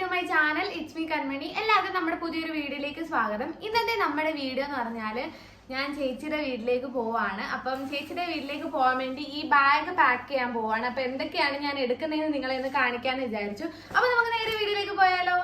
To my channel it's me Kanmani എല്ലാവർക്കും നമ്മുടെ പുതിയൊരു വീഡിയോയിലേക്ക് സ്വാഗതം. ഇന്നത്തെ നമ്മുടെ വീഡിയോ എന്ന് പറഞ്ഞാൽ ഞാൻ ചേച്ചിയുടെ വീട്ടിലേക്ക് പോവാണ്. അപ്പം ചേച്ചിയുടെ വീട്ടിലേക്ക് പോകാൻ വേണ്ടി ഈ ബാഗ് പാക്ക് ചെയ്യാൻ പോവാണ്. അപ്പൊ എന്തൊക്കെയാണ് ഞാൻ എടുക്കുന്നതെന്ന് നിങ്ങളെ ഒന്ന് കാണിക്കാന്ന് വിചാരിച്ചു. അപ്പൊ നമുക്ക് നേരെ വീട്ടിലേക്ക് പോയാലോ?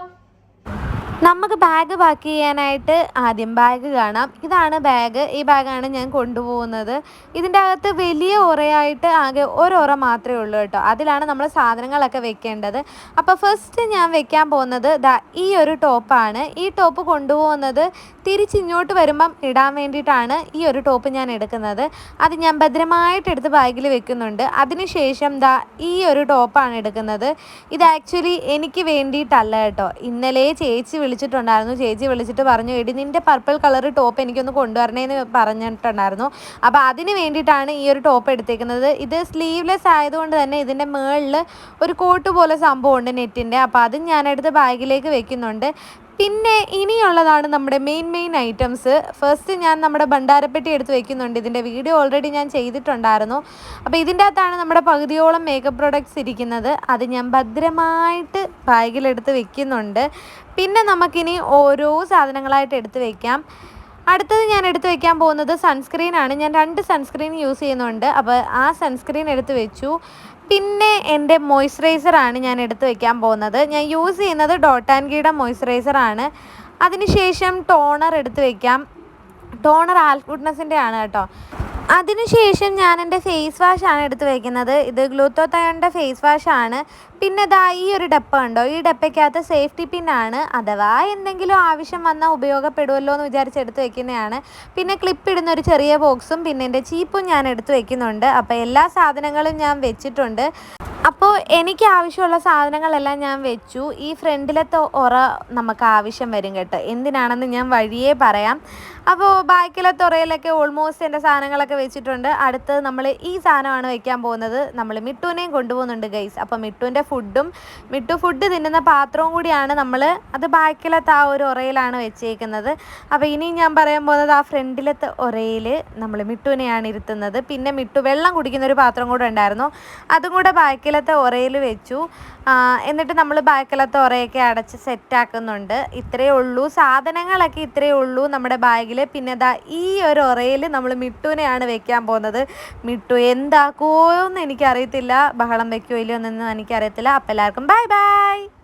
നമുക്ക് ബാഗ് പാക്ക് ചെയ്യാനായിട്ട് ആദ്യം ബാഗ് കാണാം. ഇതാണ് ബാഗ് ഈ ബാഗാണ് ഞാൻ കൊണ്ടുപോകുന്നത്. ഇതിന്റെ അകത്ത് വലിയ ഉറയായിട്ട് ആകെ ഒരുറ മാത്രമേ ഉള്ളൂ കേട്ടോ. അതിലാണ് നമ്മൾ സാധനങ്ങളൊക്കെ വെക്കേണ്ടത്. അപ്പോൾ ഫസ്റ്റ് ഞാൻ വെക്കാൻ പോകുന്നത് ദാ ഈ ഒരു ടോപ്പാണ് ഈ ടോപ്പ് കൊണ്ടുപോകുന്നത് തിരിച്ചിങ്ങോട്ട് വരുമ്പം ഇടാൻ വേണ്ടിയിട്ടാണ് ഈ ഒരു ടോപ്പ് ഞാൻ എടുക്കുന്നത്. അത് ഞാൻ ഭദ്രമായിട്ട് എടുത്ത് ബാഗിൽ വെക്കുന്നുണ്ട്. അതിനുശേഷം ദാ ഈ ഒരു ടോപ്പാണ് എടുക്കുന്നത്. ഇത് ആക്ച്വലി എനിക്ക് വേണ്ടിയിട്ടല്ല കേട്ടോ. ഇന്നലെ ചേച്ചി വിളിച്ചിട്ടുണ്ടായിരുന്നു. ചേച്ചി വിളിച്ചിട്ട് പറഞ്ഞു എടി നിന്റെ പർപ്പിൾ കളർ ടോപ്പ് എനിക്കൊന്ന് കൊണ്ടുവരണേന്ന് പറഞ്ഞിട്ടുണ്ടായിരുന്നു. അപ്പോൾ അതിന് വേണ്ടിയിട്ടാണ് ഈ ഒരു ടോപ്പ് എടുത്തേക്കുന്നത്. ഇത് സ്ലീവ്ലെസ് ആയതുകൊണ്ട് തന്നെ ഇതിന്റെ മുകളിൽ ഒരു കോട്ട് പോലെ സംഭവമുണ്ട് നെറ്റിന്റെ അപ്പോൾ അതും ഞാനെടുത്ത് ബാഗിലേക്ക് വെക്കുന്നുണ്ട്. പിന്നെ ഇനിയുള്ളതാണ് നമ്മുടെ മെയിൻ മെയിൻ ഐറ്റംസ് ഫസ്റ്റ് ഞാൻ നമ്മുടെ ഭണ്ഡാരപ്പെട്ടി എടുത്ത് വെക്കുന്നുണ്ട്. ഇതിന്റെ വീഡിയോ ഓൾറെഡി ഞാൻ ചെയ്തിട്ടുണ്ടായിരുന്നു. അപ്പോൾ ഇതിന്റെ അകത്താണ് നമ്മുടെ പകുതിയോളം മേക്കപ്പ് പ്രൊഡക്ട്സ് ഇരിക്കുന്നത്. അത് ഞാൻ ഭദ്രമായിട്ട് ബാഗിലെടുത്ത് വെക്കുന്നുണ്ട്. പിന്നെ നമുക്കിനി ഓരോ സാധനങ്ങളായിട്ട് എടുത്ത് വെക്കാം. അടുത്തത് ഞാൻ എടുത്ത് വെക്കാൻ പോകുന്നത് സൺസ്ക്രീൻ ആണ്. ഞാൻ രണ്ട് സൺസ്ക്രീൻ യൂസ് ചെയ്യുന്നുണ്ട്. അപ്പോൾ ആ സൺസ്ക്രീൻ എടുത്ത് വെച്ചു. പിന്നെ എന്റെ ആണ് ഞാൻ എടുത്ത് വെക്കാൻ പോകുന്നത്. ഞാൻ യൂസ് ചെയ്യുന്നത് ഡോട്ട് ആൻഡ് മോയ്സ്ചറൈസർ ആണ് അതിനുശേഷം ടോണർ എടുത്ത് വെക്കാം. ടോണർ ആൽഫുഡ്നസിന്റെ ആണ് കേട്ടോ. അതിനുശേഷം ഞാൻ എന്റെ ഫേസ് വാഷാണ് എടുത്ത് വയ്ക്കുന്നത് ഇത് ഗ്ലൂത്തോത്തയോണിന്റെ ഫേസ് വാഷാണ് പിന്നെ ഇതാ ഈ ഒരു ഡപ്പ ഉണ്ടോ? ഈ ഡപ്പയ്ക്കകത്ത് സേഫ്റ്റി പിന്നാണ് അഥവാ എന്തെങ്കിലും ആവശ്യം വന്നാൽ ഉപയോഗപ്പെടുമല്ലോ എന്ന് വിചാരിച്ച് എടുത്ത് വെക്കുന്നതാണ്. പിന്നെ ക്ലിപ്പ് ഇടുന്ന ഒരു ചെറിയ ബോക്സും പിന്നെ എന്റെ ചീപ്പും ഞാൻ എടുത്ത് വെക്കുന്നുണ്ട്. അപ്പോൾ എല്ലാ സാധനങ്ങളും ഞാൻ വെച്ചിട്ടുണ്ട്. അപ്പോൾ എനിക്ക് ആവശ്യമുള്ള സാധനങ്ങളെല്ലാം ഞാൻ വെച്ചു. ഈ ഫ്രണ്ടിലത്തെ ഉറ നമുക്ക് ആവശ്യം വരും കേട്ടോ. എന്തിനാണെന്ന് ഞാൻ വഴിയേ പറയാം. അപ്പോൾ ബാക്കിലത്തെ തുറയിലൊക്കെ ഓൾമോസ്റ്റ് എന്റെ സാധനങ്ങളൊക്കെ വെച്ചിട്ടുണ്ട്. അടുത്ത് നമ്മൾ ഈ സാധനമാണ് വെക്കാൻ പോകുന്നത്. നമ്മൾ മിട്ടുവിനെയും കൊണ്ടുപോകുന്നുണ്ട് ഗൈസ് അപ്പോൾ മിട്ടുവിന്റെ ഫുഡും മിട്ടു ഫുഡ് തിന്നുന്ന പാത്രവും കൂടിയാണ് നമ്മൾ അത് ബാക്കിലത്തെ ആ ഒരു ഉറയിലാണ് വെച്ചേക്കുന്നത്. അപ്പോൾ ഇനി ഞാൻ പറയാൻ പോകുന്നത് ആ ഫ്രണ്ടിലത്തെ ഉറയിൽ നമ്മൾ മിട്ടുവിനെയാണ് ഇരുത്തുന്നത്. പിന്നെ മിട്ടു വെള്ളം കുടിക്കുന്ന ഒരു പാത്രം കൂടെ ഉണ്ടായിരുന്നു. അതും കൂടെ ഉറയിൽ വെച്ചു. എന്നിട്ട് നമ്മൾ ബാക്കിലത്തെ ഉറയൊക്കെ അടച്ച് സെറ്റാക്കുന്നുണ്ട്. ഇത്രയേ ഉള്ളൂ. സാധനങ്ങളൊക്കെ ഇത്രയേ ഉള്ളൂ നമ്മുടെ ബാഗിൽ പിന്നെ ദാ ഈ ഒരു ഉറയിൽ നമ്മൾ മിട്ടുവിനെയാണ് വെക്കാൻ പോകുന്നത്. മിട്ടു എന്താക്കുമോ എന്ന് എനിക്കറിയത്തില്ല. ബഹളം വെക്കുമോ ഇല്ലയോ എന്നൊന്നും എനിക്കറിയത്തില്ല. അപ്പോൾ എല്ലാവർക്കും ബൈ ബൈ.